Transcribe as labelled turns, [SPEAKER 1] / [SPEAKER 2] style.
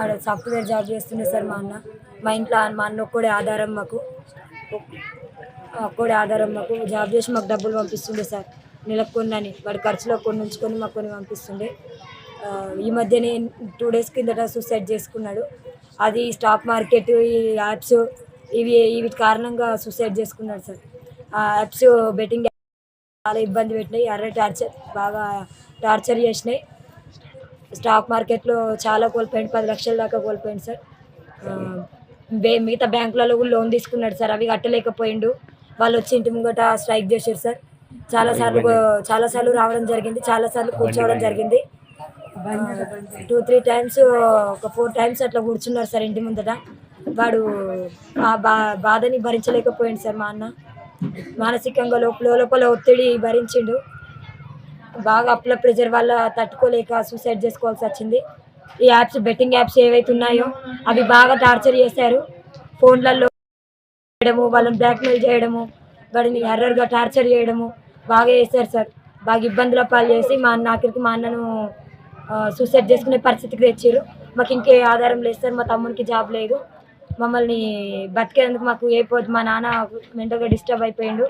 [SPEAKER 1] ఆడ software job చేస్తుండే sir మా అన్న. మా ఇంట్లో మా అన్న ఒక్కడే ఆధారం మాకు. ఒక్కడే ఆధారం మాకు. జాబ్ చేసి మాకు డబ్బులు పంపిస్తుండే సార్. నెలకు కొన్ని అని. వాడి ఖర్చులో కొన్ని ఉంచుకొని మాకు కొన్ని పంపిస్తుండే. ఈ మధ్యనే టూ డేస్ కిందట సూసైడ్ చేసుకున్నాడు. అది స్టాక్ మార్కెట్ ఈ యాప్స్ ఇవి వీటి కారణంగా సూసైడ్ చేసుకున్నాడు సార్. ఆ యాప్స్ బెట్టింగ్ చాలా ఇబ్బంది పెట్టినాయి. అర్రే టార్చర్ బాగా టార్చర్ చేసినాయి. స్టాక్ మార్కెట్లో చాలా కోల్పోయింది పది లక్షల దాకా కోల్పోయింది సార్. మిగతా బ్యాంకులలో కూడా లోన్ తీసుకున్నాడు సార్ అవి కట్టలేకపోయిండు. వాళ్ళు వచ్చి ఇంటి ముంగట స్ట్రైక్ చేశారు సార్. చాలాసార్లు చాలాసార్లు రావడం జరిగింది చాలాసార్లు కూర్చోవడం జరిగింది. టూ త్రీ టైమ్స్ ఒక ఫోర్ టైమ్స్ అట్లా కూర్చున్నారు సార్ ఇంటి ముందట. వాడు ఆ బా బాధని భరించలేకపోయింది సార్ మా అన్న. మానసికంగా లోపల లోపల ఒత్తిడి భరించిండు. బాగా అప్పుల ప్రెజర్ వల్ల తట్టుకోలేక సూసైడ్ చేసుకోవాల్సి వచ్చింది. ఈ యాప్స్ బెట్టింగ్ యాప్స్ ఏవైతే ఉన్నాయో అవి బాగా టార్చర్ చేశారు. ఫోన్లలో చేయడము వాళ్ళని బ్లాక్మెయిల్ చేయడము వాడిని ఎర్రర్గా టార్చర్ చేయడము బాగా చేశారు సార్. బాగా ఇబ్బందుల పాలు చేసి మా అన్న ఆఖరికి మా అన్నను సూసైడ్ చేసుకునే పరిస్థితికి తెచ్చారు. మాకు ఇంకే ఆధారం లేదు సార్ మా తమ్మునికి జాబ్ లేదు. మమ్మల్ని బతికేందుకు మాకు ఏ పోదు. మా నాన్న మెంటల్గా డిస్టర్బ్ అయిపోయిండు.